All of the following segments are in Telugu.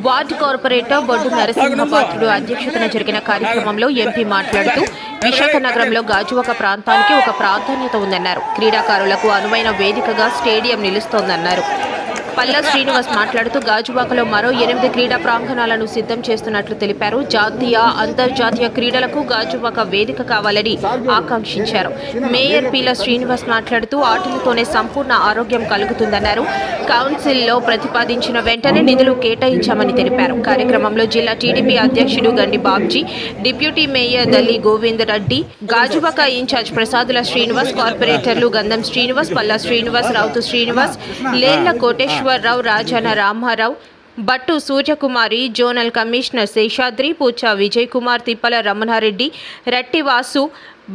వార్డు కార్పొరేటర్ బొడ్డు నరసింహపాత్రుడు అధ్యక్షతన జరిగిన కార్యక్రమంలో ఎంపీ మాట్లాడుతూ విశాఖ నగరంలో గాజువాక ప్రాంతానికి ఒక ప్రాధాన్యత ఉందన్నారు. క్రీడాకారులకు అనువైన వేదికగా స్టేడియం నిలుస్తోందన్నారు. పల్లా శ్రీనివాస్ మాట్లాడుతూ గాజువాకలో మరో ఎనిమిది క్రీడా ప్రాంగణాలను సిద్ధం చేస్తున్నట్లు తెలిపారు. జాతీయ అంతర్జాతీయ క్రీడలకు గాజువాక వేదిక కావాలని ఆకాంక్షించారు. మేయర్ పీల శ్రీనివాస్ మాట్లాడుతూ ఆటలతోనే సంపూర్ణ ఆరోగ్యం కలుగుతుందన్నారు. కౌన్సిల్లో ప్రతిపాదించిన వెంటనే నిధులు కేటాయించామని తెలిపారు. కార్యక్రమంలో జిల్లా టీడీపీ అధ్యక్షుడు Gandi Babji deputy mayor Dalli Govind Reddy Gajuwaka incharge Prasadula Srinivas కార్పొరేటర్లు Gandham Srinivas Palla Srinivas Routhu Srinivas Lella Koteswararao Rajana Ramarao Bhattu Suryakumari zonal commissioner Seshadri Pucha Vijay Kumar Tippala Ramanareddy Ratti Vasu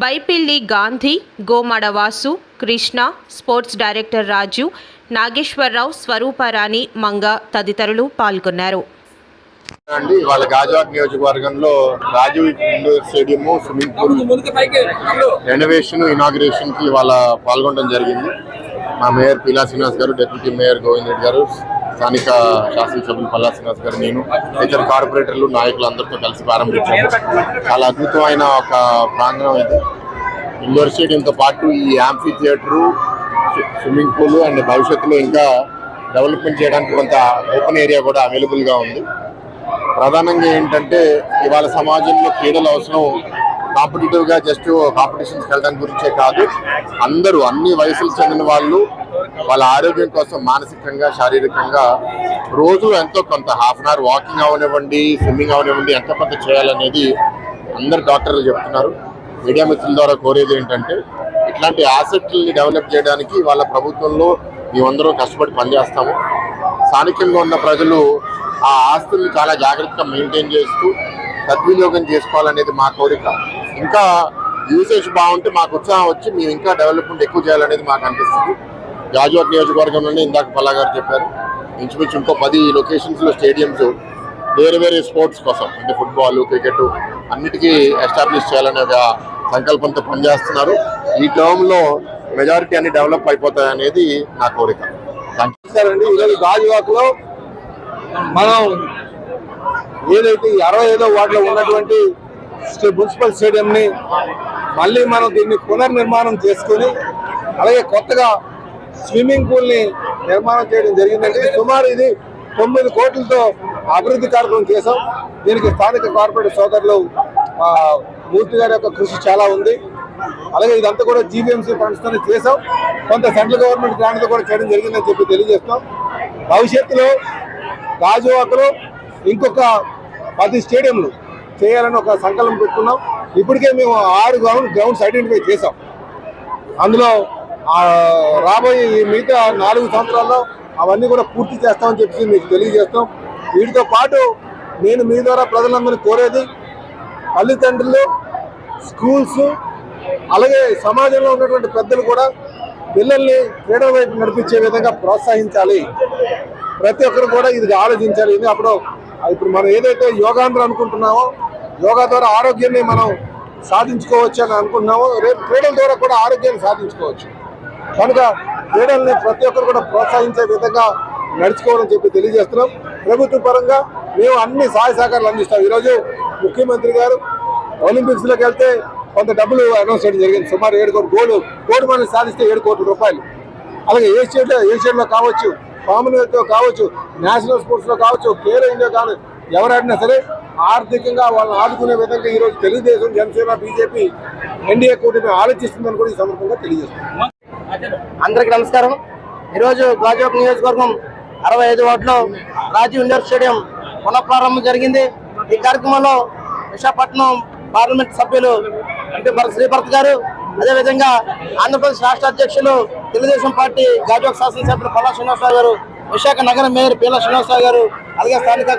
Baipilli Gandhi Gomada Vasu Krishna sports director Raju Nageswararao Swaruparani Manga తదితరులు పాల్గొన్నారు. అండి వాళ్ళ గాజువాక్ నియోజకవర్గంలో Rajiv indoor stadium swimming pool renovation ఇనాగ్రేషన్కి వాళ్ళ పాల్గొనడం జరిగింది. మా మేయర్ పీలా శ్రీనివాస్ గారు డిప్యూటీ మేయర్ గోవింద్ రెడ్డి గారు స్థానిక శాసనసభ్యులు పల్లా శ్రీనివాస్ గారు నేను ఇతర కార్పొరేటర్లు నాయకులు అందరితో కలిసి ప్రారంభించాము చాలా అద్భుతమైన ఒక ప్రాంగణం ఇది. ఇండోర్ స్టేడియంతో పాటు ఈ amphitheatre swimming pool and భవిష్యత్తులో ఇంకా డెవలప్మెంట్ చేయడానికి కొంత ఓపెన్ ఏరియా కూడా అవైలబుల్గా ఉంది. ప్రధానంగా ఏంటంటే ఇవాళ సమాజంలో క్రీడల అవసరం కాంపిటేటివ్గా జస్ట్ కాంపిటీషన్స్ వెళ్ళడానికి గురించే కాదు. అందరూ అన్ని వయసులు చెందిన వాళ్ళు వాళ్ళ ఆరోగ్యం కోసం మానసికంగా శారీరకంగా రోజు ఎంతో కొంత హాఫ్ అన్ అవర్ వాకింగ్ అవనివ్వండి స్విమ్మింగ్ అవనివ్వండి ఎంతో కొంత చేయాలనేది అందరు డాక్టర్లు చెప్తున్నారు. మీడియా మిత్రుల ద్వారా కోరేది ఏంటంటే ఇట్లాంటి ఆసక్తుల్ని డెవలప్ చేయడానికి వాళ్ళ ప్రభుత్వంలో మేమందరం కష్టపడి పనిచేస్తాము. స్థానికంగా ఉన్న ప్రజలు ఆ ఆస్తుల్ని చాలా జాగ్రత్తగా మెయింటైన్ చేస్తూ సద్వినియోగం చేసుకోవాలనేది మా కోరిక. ఇంకా యూసేజ్ బాగుంటే మాకు ఉత్సాహం వచ్చి మేము ఇంకా డెవలప్మెంట్ ఎక్కువ చేయాలనేది మాకు అనిపిస్తుంది. గాజువాక్ నియోజకవర్గంలోనే ఇందాక పల్లా గారు చెప్పారు. ఇంచుమించు ఇంకో పది లొకేషన్స్లో స్టేడియంస్ వేరే వేరే స్పోర్ట్స్ కోసం అంటే ఫుట్బాల్ క్రికెట్ అన్నిటికీ ఎస్టాబ్లిష్ చేయాలనే ఒక సంకల్పంతో పనిచేస్తున్నారు. ఈ టర్మ్లో మెజారిటీ అన్ని డెవలప్ అయిపోతాయి అనేది నా కోరిక. థ్యాంక్ ఈరోజు గాజువాక్లో మనం ఏదైతే అరవై ఐదో వార్డులో ఉన్నటువంటి స్టే- మున్సిపల్ స్టేడియంని మళ్ళీ మనం దీన్ని పునర్నిర్మాణం చేసుకొని అలాగే కొత్తగా స్విమ్మింగ్ పూల్ని నిర్మాణం చేయడం జరిగిందండి. సుమారు ఇది తొమ్మిది కోట్లతో అభివృద్ధి కార్యక్రమం చేశాం. దీనికి స్థానిక కార్పొరేట్ సోదరులు మూర్తి గారి యొక్క కృషి చాలా ఉంది. అలాగే ఇదంతా కూడా జీబీఎంసీ ఫండ్స్తోనే చేసాం కొంత సెంట్రల్ గవర్నమెంట్ గ్రాంట్తో కూడా చేయడం జరిగిందని చెప్పి తెలియజేస్తాం భవిష్యత్తులో గాజువాకలో ఇంకొక పది స్టేడియంలు చేయాలని ఒక సంకల్పం పెట్టుకున్నాం. ఇప్పటికే మేము ఆరు గ్రౌండ్ గ్రౌండ్స్ ఐడెంటిఫై చేసాం అందులో రాబోయే మిగతా నాలుగు సంవత్సరాల్లో అవన్నీ కూడా పూర్తి చేస్తామని చెప్పి మీకు తెలియజేస్తాం. వీటితో పాటు నేను మీ ద్వారా ప్రజలందరినీ కోరేది తల్లిదండ్రులు స్కూల్స్ అలాగే సమాజంలో ఉన్నటువంటి పెద్దలు కూడా పిల్లల్ని క్రీడల వైపు నడిపించే విధంగా ప్రోత్సహించాలి. ప్రతి ఒక్కరు కూడా ఇది ఆలోచించాలి. ఇది అప్పుడు ఇప్పుడు మనం ఏదైతే యోగాంధ్ర అనుకుంటున్నామో యోగా ద్వారా ఆరోగ్యాన్ని మనం సాధించుకోవచ్చు అని అనుకుంటున్నామో రేపు క్రీడల ద్వారా కూడా ఆరోగ్యాన్ని సాధించుకోవచ్చు. కనుక క్రీడల్ని ప్రతి ఒక్కరు కూడా ప్రోత్సహించే విధంగా నడుచుకోవాలని చెప్పి తెలియజేస్తున్నాం. ప్రభుత్వ పరంగా మేము అన్ని సహాయ సహకారాలు అందిస్తాం. ఈరోజు ముఖ్యమంత్రి గారు ఒలింపిక్స్లోకి వెళ్తే కొంత డబ్బులు అనౌన్స్ చేయడం జరిగింది. సుమారు ఏడు కోట్లు గోల్డ్ గోల్డ్ మెడల్ సాధిస్తే ఏడు కోట్ల రూపాయలు. అలాగే ఏషియన్లో ఏషియన్లో కావచ్చు కామన్వెల్త్లో కావచ్చు నేషనల్ స్పోర్ట్స్లో కావచ్చు ఖేలో ఇండియా కాదు ఎవరైనా సరే ఆర్థికంగా వాళ్ళని ఆదుకునే విధంగా ఈ రోజు తెలుగుదేశం జనసేన బీజేపీ ఎన్డీఏ కూటమి ఆలోచిస్తుందని కూడా ఈ సందర్భంగా తెలియజేస్తున్నాం. అందరికి నమస్కారం. ఈరోజు గాజువాక నియోజకవర్గం అరవై ఐదు వార్డులో రాజీవ్ ఇండోర్ స్టేడియం పునఃప్రారంభం జరిగింది. ఈ కార్యక్రమంలో విశాఖపట్నం పార్లమెంట్ సభ్యులు ఎంపీ శ్రీభర్త్ గారు అదేవిధంగా ఆంధ్రప్రదేశ్ రాష్ట్ర అధ్యక్షులు తెలుగుదేశం పార్టీ గాజువాక శాసనసభ్యులు పల్లా శ్రీనివాసరావు గారు విశాఖ నగర మేయర్ పీల శ్రీనివాసరావు గారు అలాగే స్థానిక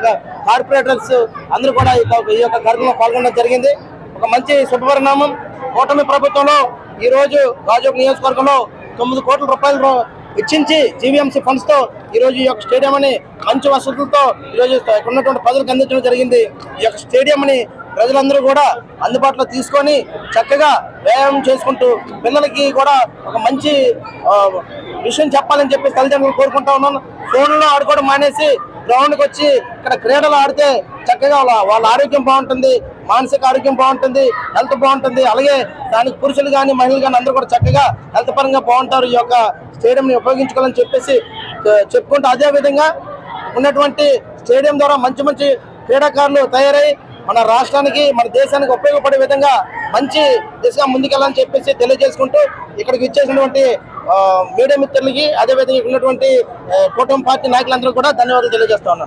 కార్పొరేటర్స్ అందరూ కూడా ఈ యొక్క- కార్యక్రమంలో పాల్గొనడం జరిగింది. ఒక మంచి శుభపరిణామం. కూటమి ప్రభుత్వంలో ఈ రోజు గాజువాక నియోజకవర్గంలో తొమ్మిది కోట్ల రూపాయలు ఇచ్చించి జీవీఎంసీ ఫండ్స్తో ఈ రోజు ఈ యొక్క స్టేడియం అని మంచి వసతులతో ఈ రోజు ఉన్నటువంటి ప్రజలకు అందించడం జరిగింది. ఈ యొక్క స్టేడియం అని ప్రజలందరూ కూడా అందుబాటులో తీసుకొని చక్కగా వ్యాయామం చేసుకుంటూ పిల్లలకి కూడా ఒక మంచి విషయం చెప్పాలని చెప్పి తల్లిదండ్రులు కోరుకుంటా ఉన్నాను. ఫోన్లో ఆడుకోవడం మానేసి గ్రౌండ్కి వచ్చి ఇక్కడ క్రీడలు ఆడితే చక్కగా వాళ్ళ ఆరోగ్యం బాగుంటుంది మానసిక ఆరోగ్యం బాగుంటుంది హెల్త్ బాగుంటుంది. అలాగే దానికి పురుషులు కానీ మహిళలు కానీ అందరూ కూడా చక్కగా హెల్త్ పరంగా బాగుంటారు. ఈ యొక్క స్టేడియంని ఉపయోగించుకోవాలని చెప్పేసి చెప్పుకుంటూ అదే విధంగా ఉన్నటువంటి స్టేడియం ద్వారా మంచి మంచి క్రీడాకారులు తయారై మన రాష్ట్రానికి మన దేశానికి ఉపయోగపడే విధంగా మంచి దిశగా ముందుకెళ్ళాలని చెప్పేసి తెలియజేసుకుంటూ ఇక్కడికి ఇచ్చేసినటువంటి మీడియా మిత్రులకి అదేవిధంగా ఇక్కడ ఉన్నటువంటి ఆ, కూటమి పార్టీ నాయకులందరూ కూడా ధన్యవాదాలు తెలియజేస్తా ఉన్నాను.